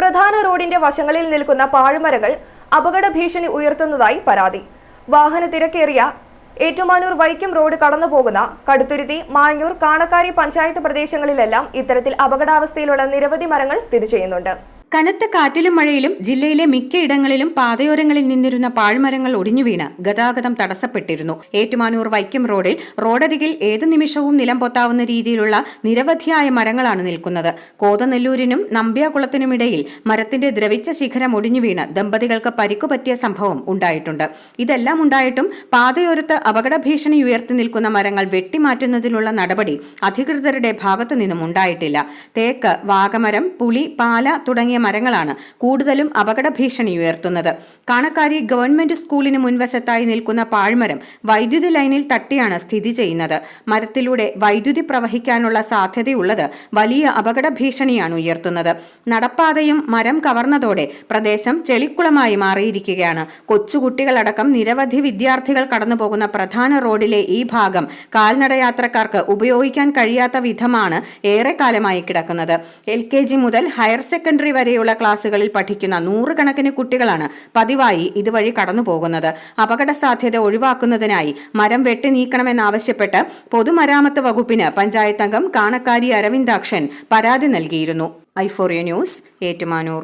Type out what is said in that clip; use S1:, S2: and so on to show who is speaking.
S1: പ്രധാന റോഡിന്റെ വശങ്ങളിൽ നിൽക്കുന്ന പാഴ്മരങ്ങൾ അപകട ഭീഷണി ഉയർത്തുന്നതായി പരാതി. വാഹന തിരക്കേറിയ ഏറ്റുമാനൂർ വൈക്കം റോഡ് കടന്നുപോകുന്ന കടുത്തുരുത്തി മാഞ്ഞൂർ കാണക്കാരി പഞ്ചായത്ത് പ്രദേശങ്ങളിലെല്ലാം ഇത്തരത്തിൽ അപകടാവസ്ഥയിലുള്ള നിരവധി മരങ്ങൾ സ്ഥിതി ചെയ്യുന്നുണ്ട്.
S2: കനത്ത കാറ്റിലും മഴയിലും ജില്ലയിലെ മിക്കയിടങ്ങളിലും പാതയോരങ്ങളിൽ നിന്നിരുന്ന പാഴ്മരങ്ങൾ ഒടിഞ്ഞുവീണ് ഗതാഗതം തടസ്സപ്പെട്ടിരുന്നു. ഏറ്റുമാനൂർ വൈക്കം റോഡിൽ റോഡരികിൽ ഏത് നിമിഷവും നിലം പൊത്താവുന്ന രീതിയിലുള്ള നിരവധിയായ മരങ്ങളാണ് നിൽക്കുന്നത്. കോതനെല്ലൂരിനും നമ്പ്യാകുളത്തിനുമിടയിൽ മരത്തിന്റെ ദ്രവിച്ച ശിഖരം ഒടിഞ്ഞുവീണ് ദമ്പതികൾക്ക് പരിക്കുപറ്റിയ സംഭവം ഉണ്ടായിട്ടുണ്ട്. ഇതെല്ലാം ഉണ്ടായിട്ടും പാതയോരത്ത് അപകട ഭീഷണി ഉയർത്തി നിൽക്കുന്ന മരങ്ങൾ വെട്ടിമാറ്റുന്നതിനുള്ള നടപടി അധികൃതരുടെ ഭാഗത്തുനിന്നും ഉണ്ടായിട്ടില്ല. തേക്ക് വാഗമരം പുളി പാല തുടങ്ങിയ മരങ്ങളാണ് കൂടുതലും അപകട ഭീഷണി ഉയർത്തുന്നത്. കാണക്കാരി ഗവൺമെന്റ് സ്കൂളിന് മുൻവശത്തായി നിൽക്കുന്ന പാഴ്മരം വൈദ്യുതി ലൈനിൽ തട്ടിയാണ് സ്ഥിതി ചെയ്യുന്നത്. മരത്തിലൂടെ വൈദ്യുതി പ്രവഹിക്കാനുള്ള സാധ്യതയുള്ളത് വലിയ അപകട ഭീഷണിയാണ് ഉയർത്തുന്നത്. നടപ്പാതയും മരം കവർന്നതോടെ പ്രദേശം ചെളിക്കുളമായി മാറിയിരിക്കുകയാണ്. കൊച്ചുകുട്ടികളടക്കം നിരവധി വിദ്യാർത്ഥികൾ കടന്നുപോകുന്ന പ്രധാന റോഡിലെ ഈ ഭാഗം കാൽനടയാത്രക്കാർക്ക് ഉപയോഗിക്കാൻ കഴിയാത്ത വിധമാണ് ഏറെക്കാലമായി കിടക്കുന്നത്. എൽ കെ ജി മുതൽ ഹയർ സെക്കൻഡറി വരെയുള്ള ക്ലാസുകളിൽ പഠിക്കുന്ന നൂറുകണക്കിന് കുട്ടികളാണ് പതിവായി ഇതുവഴി കടന്നു പോകുന്നത് അപകട സാധ്യത ഒഴിവാക്കുന്നതിനായി മരം വെട്ടി നീക്കണമെന്നാവശ്യപ്പെട്ട് പൊതുമരാമത്ത് വകുപ്പിന് പഞ്ചായത്ത് അംഗം കാണക്കാരി അരവിന്ദാക്ഷൻ പരാതി നൽകിയിരുന്നു. ഐഫോറിയ ന്യൂസ് ഏറ്റുമാനൂർ.